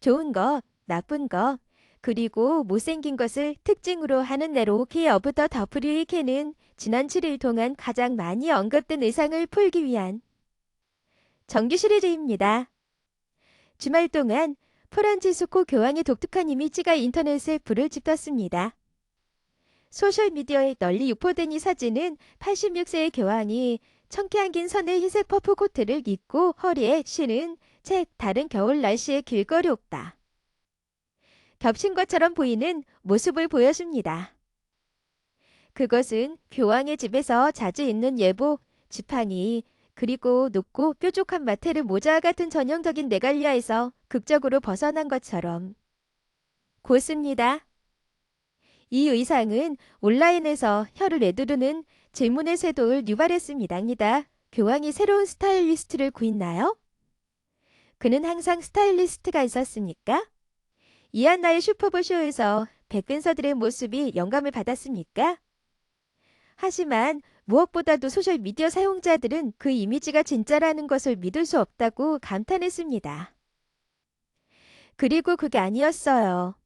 좋은 거, 나쁜 거, 그리고 못생긴 것을 특징으로 하는 내로 키 오브 더 더프리케는 지난 7일 동안 가장 많이 언급된 의상을 풀기 위한 정규 시리즈입니다. 주말 동안 프란치스코 교황의 독특한 이미지가 인터넷에 불을 지폈습니다. 소셜미디어에 널리 유포된 이 사진은 86세의 교황이 청키한 긴 선의 흰색 퍼프 코트를 입고 허리에 신은 책 다른 겨울 날씨의 길거리 옥다. 겹친 것처럼 보이는 모습을 보여줍니다. 그것은 교황의 집에서 자주 입는 예복, 지팡이, 그리고 높고 뾰족한 마테르 모자 같은 전형적인 레갈리아에서 극적으로 벗어난 것처럼 고습니다. 이 의상은 온라인에서 혀를 내두르는 질문의 쇄도를 유발했습니다. 교황이 새로운 스타일리스트를 구했나요? 그는 항상 스타일리스트가 있었습니까? 이안나의 슈퍼볼 쇼에서 백댄서들의 모습이 영감을 받았습니까? 하지만 무엇보다도 소셜미디어 사용자들은 그 이미지가 진짜라는 것을 믿을 수 없다고 감탄했습니다. 그리고 그게 아니었어요.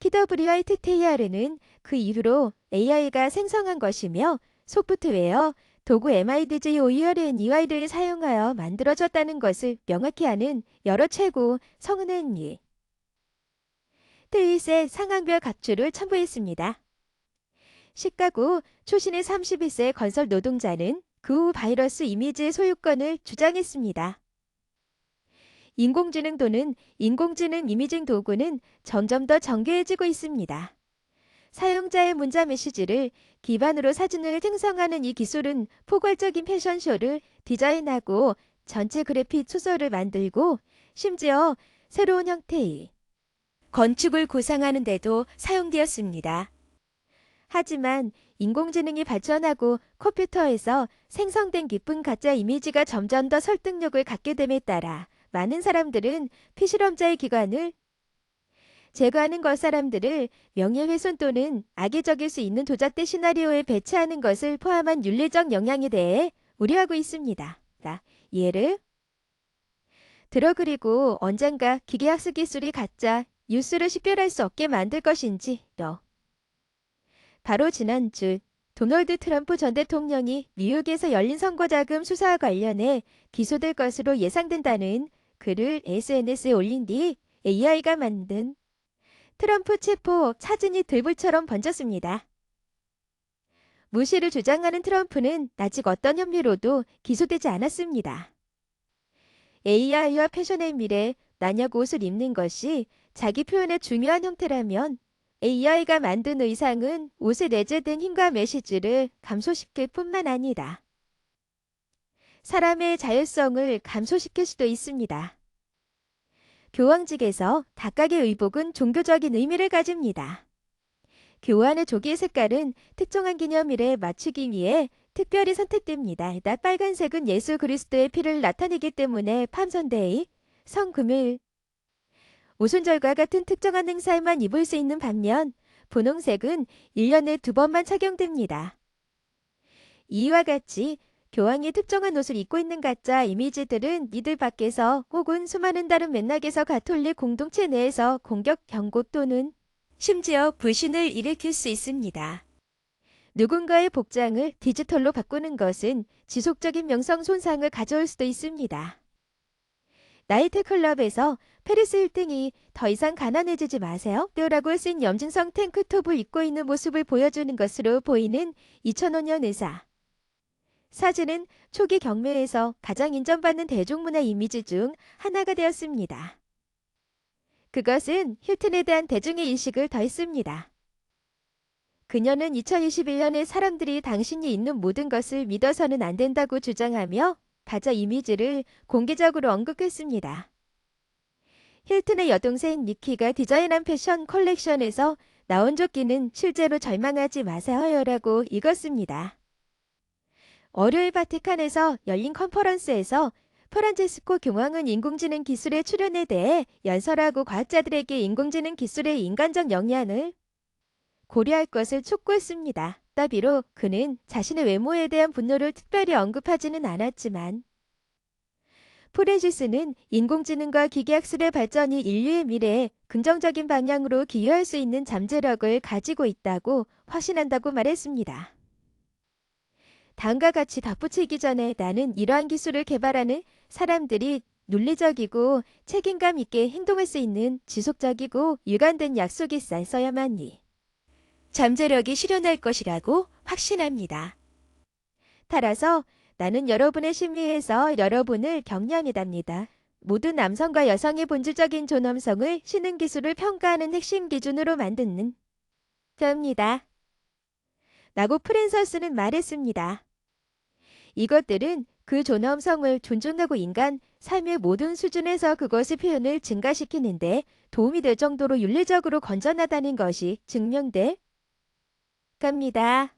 TWITTR는 그 이후로 AI가 생성한 것이며 소프트웨어, 도구 MIDJ OERN EY를 사용하여 만들어졌다는 것을 명확히 아는 여러 최고 성은의 일. 트윗의 상황별 각주를 첨부했습니다. 시카고 초신의 31세 건설 노동자는 그 후 바이러스 이미지의 소유권을 주장했습니다. 인공지능 또는 인공지능 이미징 도구는 점점 더 정교해지고 있습니다. 사용자의 문자 메시지를 기반으로 사진을 생성하는 이 기술은 포괄적인 패션쇼를 디자인하고 전체 그래픽 초소를 만들고 심지어 새로운 형태의 건축을 구상하는 데도 사용되었습니다. 하지만 인공지능이 발전하고 컴퓨터에서 생성된 기쁜 가짜 이미지가 점점 더 설득력을 갖게 됨에 따라 많은 사람들은 피실험자의 기관을 제거하는 것 사람들을 명예훼손 또는 악의적일 수 있는 도작대 시나리오에 배치하는 것을 포함한 윤리적 영향에 대해 우려하고 있습니다. 예를 들어 그리고 언젠가 기계학습 기술이 가짜 뉴스를 식별할 수 없게 만들 것인지요. 바로 지난주 도널드 트럼프 전 대통령이 뉴욕에서 열린 선거자금 수사와 관련해 기소될 것으로 예상된다는 글을 SNS에 올린 뒤 AI가 만든 트럼프 체포 사진이 들불처럼 번졌습니다. 무시를 주장하는 트럼프는 아직 어떤 혐의로도 기소되지 않았습니다. AI와 패션의 미래, 난약 옷을 입는 것이 자기 표현의 중요한 형태라면 AI가 만든 의상은 옷에 내재된 힘과 메시지를 감소시킬 뿐만 아니라 사람의 자율성을 감소시킬 수도 있습니다. 교황직에서 각각의 의복은 종교적인 의미를 가집니다. 교환의 조기의 색깔은 특정한 기념일에 맞추기 위해 특별히 선택됩니다. 나 빨간색은 예수 그리스도의 피를 나타내기 때문에 팜선데이, 성금일, 오순절과 같은 특정한 행사에만 입을 수 있는 반면 분홍색은 1년에 두 번만 착용됩니다. 이와 같이 교황이 특정한 옷을 입고 있는 가짜 이미지들은 이들 밖에서 혹은 수많은 다른 맥락에서 가톨릭 공동체 내에서 공격 경고 또는 심지어 불신을 일으킬 수 있습니다. 누군가의 복장을 디지털로 바꾸는 것은 지속적인 명성 손상을 가져올 수도 있습니다. 나이트 클럽에서 페리스 1등이 더 이상 가난해지지 마세요. 뼈라고 쓴 염진성 탱크톱을 입고 있는 모습을 보여주는 것으로 보이는 2005년 의사. 사진은 초기 경매에서 가장 인정받는 대중문화 이미지 중 하나가 되었습니다. 그것은 힐튼에 대한 대중의 인식을 더했습니다. 그녀는 2021년에 사람들이 당신이 있는 모든 것을 믿어서는 안 된다고 주장하며 가짜 이미지를 공개적으로 언급했습니다. 힐튼의 여동생 니키가 디자인한 패션 컬렉션에서 나온 조끼는 실제로 절망하지 마세요라고 읽었습니다. 월요일 바티칸에서 열린 컨퍼런스에서 프란체스코 교황은 인공지능 기술의 출현에 대해 연설하고 과학자들에게 인공지능 기술의 인간적 영향을 고려할 것을 촉구했습니다. 따비로 그는 자신의 외모에 대한 분노를 특별히 언급하지는 않았지만 프레지스는 인공지능과 기계학술의 발전이 인류의 미래에 긍정적인 방향으로 기여할 수 있는 잠재력을 가지고 있다고 확신한다고 말했습니다. 다음과 같이 덧붙이기 전에 나는 이러한 기술을 개발하는 사람들이 논리적이고 책임감 있게 행동할 수 있는 지속적이고 일관된 약속이 있어야만이 잠재력이 실현할 것이라고 확신합니다. 따라서 나는 여러분의 심리에서 여러분을 격려합니다. 모든 남성과 여성의 본질적인 존엄성을 신흥 기술을 평가하는 핵심 기준으로 만드는 겁니다. 라고 프랜서스는 말했습니다. 이것들은 그 존엄성을 존중하고 인간 삶의 모든 수준에서 그것의 표현을 증가시키는데 도움이 될 정도로 윤리적으로 건전하다는 것이 증명돼 갑니다.